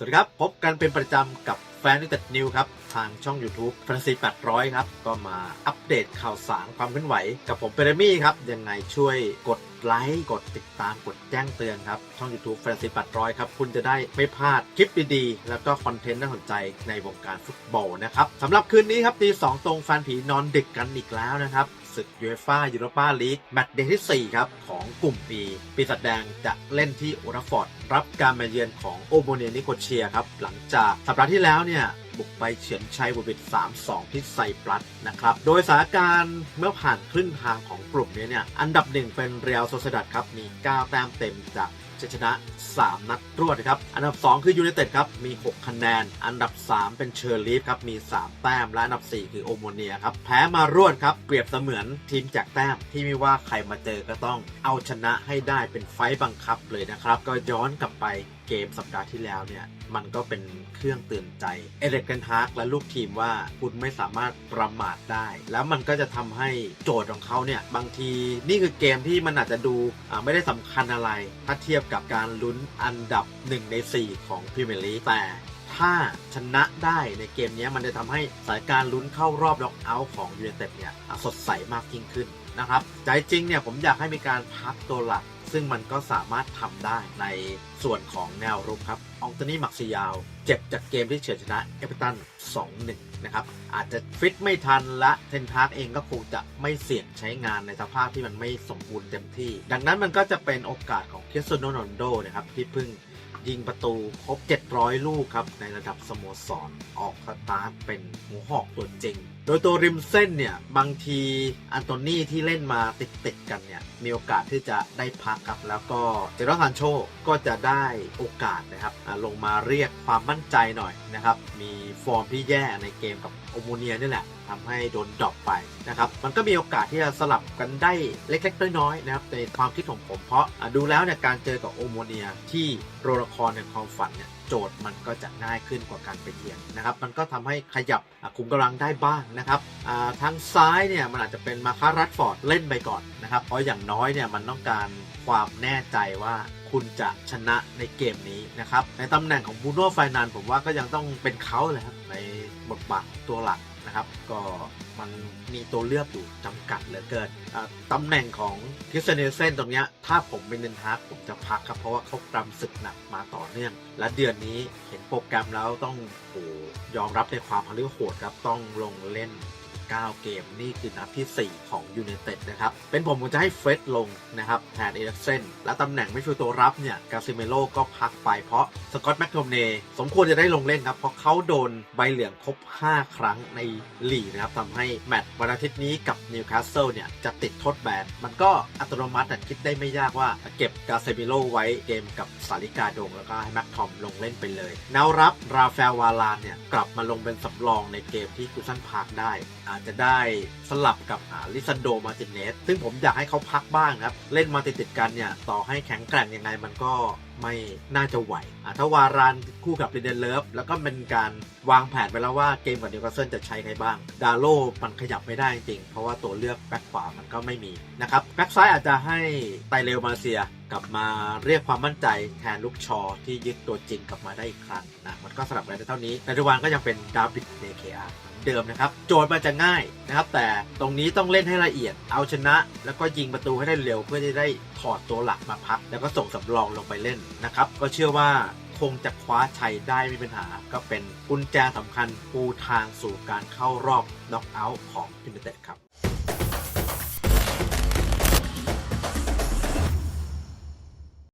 สวัสดีครับ พบกันเป็นประจำกับแฟนนิวเต็ดนิวครับ ทางช่อง YouTube แฟนซี800 ครับ ก็มาอัปเดตข่าวสารความเคลื่อนไหว กับผมเปรมี่ครับ ยังไงช่วยกดไลค์กดติดตามกดแจ้งเตือนครับ ช่อง YouTube แฟนซี800 ครับ คุณจะได้ไม่พลาดคลิปดีๆ แล้วก็คอนเทนต์น่าสนใจในวงการฟุตบอลนะครับสำหรับคืนนี้ครับตีสองตรงแฟนผีนอนดึกกันอีกแล้วนะครับ ศึกยูเอฟ่ายูโรปาลีกแมตช์เดย์ที่ 4 ครับ ของกลุ่ม B ปีศาจแดงจะเล่นที่โอราฟอร์ด รับการมาเยือนของโอโมเนียนิโคเชียครับ หลังจากสัปดาห์ที่แล้วเนี่ยบุกไปเฉือนชัยบุบิด3-2 ที่ไซปรัสนะครับ โดยสถานการณ์เมื่อผ่านครึ่งทางของกลุ่มนี้เนี่ย อันดับหนึ่งเป็นเรียลโซเซดัดครับ มี 9 แต้มเต็มจาก ชัยชนะ 3 นัดรวดนะครับ อันดับ 2 คือยูไนเต็ดครับ มี 6 คะแนน อันดับ 3 เป็นเชอร์ลีฟครับ มี 3 แต้ม และอันดับ 4 คือโอโมเนียครับ แพ้มารวดครับ เปรียบเสมือนทีมจากแต้ม ที่ไม่ว่าใครมาเจอก็ต้องเอาชนะให้ได้เป็นไฟต์บังคับเลยนะครับ ก็ย้อนกลับไป เกมสัปดาห์ที่แล้วเนี่ย มันก็เป็นเครื่องเตือนใจ เอเล็กกันฮาร์กและลูกทีมว่าคุณไม่สามารถประมาทได้ แล้วมันก็จะทำให้โจทย์ของเขาเนี่ย บางทีนี่คือเกมที่มันอาจจะดูไม่ได้สำคัญอะไร ถ้าเทียบกับการลุ้นอันดับ 1 ใน 4 ของพรีเมียร์ลีกแต่ถ้าชนะได้ในเกมนี้มันจะทำให้สายการลุ้นเข้ารอบล็อกเอาท์ของยู i นเต็ดเนี่ยสดใสมากยิ่งขึ้นนะครับใจจริงเนี่ยผมอยากให้มีการพักตัวหลัก ซึ่งมันก็สามารถทำได้ในส่วนของแนวรุกครับ อองตนี่มักซิยาว เจ็บจากเกมที่เฉือนชนะเอเวอร์ตัน 2-1 นะครับ อาจจะฟิตไม่ทันและเทนทากเองก็คงจะไม่เสี่ยงใช้งานในสภาพที่มันไม่สมบูรณ์เต็มที่ ดังนั้นมันก็จะเป็นโอกาสของคสโตโนนโดนะครับที่เพิ่งยิงประตูครบ 700 ลูกครับ ในระดับสโมสรออกสตาร์ทเป็นหัวหอกตัวจริง โดยตัวริมเส้นเนี่ย บางทีอันโตนี่ที่เล่นมาติดๆกันเนี่ย มีโอกาสที่จะได้พักครับ แล้วก็เจอร์ซานโชก็จะได้โอกาสนะครับลงมาเรียกความมั่นใจหน่อยนะครับ มีฟอร์มที่แย่ในเกมกับโอโมเนียนี่แหละทำให้โดนดรอปไปนะครับ มันก็มีโอกาสที่จะสลับกันได้เล็กๆ น้อยๆนะครับในความคิดของผมเพราะดูแล้วเนี่ยการเจอกับโอโมเนียที่โรลละครในความฝันเนี่ยโจทย์มันก็จะง่ายขึ้นกว่าการไปเยือนนะครับ มันก็ทำให้ขยับคุมกำลังได้บ้างนะครับทางซ้ายเนี่ยมันอาจจะเป็นมาคารัตฟอร์ดเล่นไปก่อนนะครับ เพราะอย่างน้อยเนี่ยมันต้องการความแน่ใจว่า คุณจะชนะในเกมนี้นะครับ ในตำแหน่งของบูโน่ไฟนานผมว่าก็ยังต้องเป็นเขาเลยครับ ในบทบาทตัวหลักนะครับ ก็มันมีตัวเลือกอยู่จำกัดเหลือเกินตำแหน่งของคริสเนเนลเซนตรงนี้ถ้าผมเป็นเนนฮาร์กผมจะพักครับ เพราะว่าเขากำศึกหนักมาต่อเนื่อง และเดือนนี้เห็นโปรแกรมแล้วต้องโหยอมรับในความพลิโหดครับต้องลงเล่น 9 เกมนี่คือนัดที่ 4 ของยู i นเต็ดนะครับ เป็นผมผมจะให้เฟรดลงนะครับแทนเอริกเซนและตำแหน่งไม่ช่วยตัวรับเนี่ยกาซิเมโลก็พักไปเพราะสกอตแมคโทมเนสมควรจะได้ลงเล่นครับ เพราะเขาโดนใบเหลืองครบ 5 ครั้งในลีกนะครับทำให้แมตช์วันอาทิตย์นี้กับนิวคาสเซิลเนี่ยจะติดโทษแบนมันก็อัตโนมัติคิดได้ไม่ยากว่าเก็บกาเซมิโลไว้เกมกับสาริกาดง แล้วก็ให้แม็กทอมลงเล่นไปเลยแนวรับราฟาเอลวาลานเนี่ยกลับมาลงเป็นสำรองในเกมที่กุซันพาร์คได้อาจจะได้สลับกับอาลิซันโดมาติเนสซึ่งผมอยากให้เขาพักบ้างครับ เล่นมาติดติดกันเนี่ย ต่อให้แข็งแกร่งยังไงมันก็ไม่น่าจะไหวอะถ้าวารานคู่กับลิเดนเลิฟแล้วก็เป็นการวางแผนไปแล้วว่าเกมกับนิวคาสเซิลจะใช้ใครบ้าง ดาโลมันขยับไม่ได้จริง เพราะว่าตัวเลือกแบ็คขวามันก็ไม่มีนะครับแบ็คซ้ายอาจจะให้ไตเรลมาเซียกลับมาเรียกความมั่นใจแทนลูกชอที่ยึดตัวจริงกลับมาได้อีกครั้งนะมันก็สลับกันได้เท่านี้ในทุกวันก็ยังเป็นดาวิดเดเคอา เดิมนะครับ โจทย์มันจะง่ายนะครับ แต่ตรงนี้ต้องเล่นให้ละเอียด เอาชนะ แล้วก็ยิงประตูให้ได้เร็วเพื่อจะได้ถอดตัวหลักมาพัก แล้วก็ส่งสำรองลงไปเล่นนะครับ ก็เชื่อว่าคงจะคว้าชัยได้ไม่มีปัญหา ก็เป็นกุญแจสำคัญปูทางสู่การเข้ารอบน็อกเอาท์ของยูไนเต็ดครับ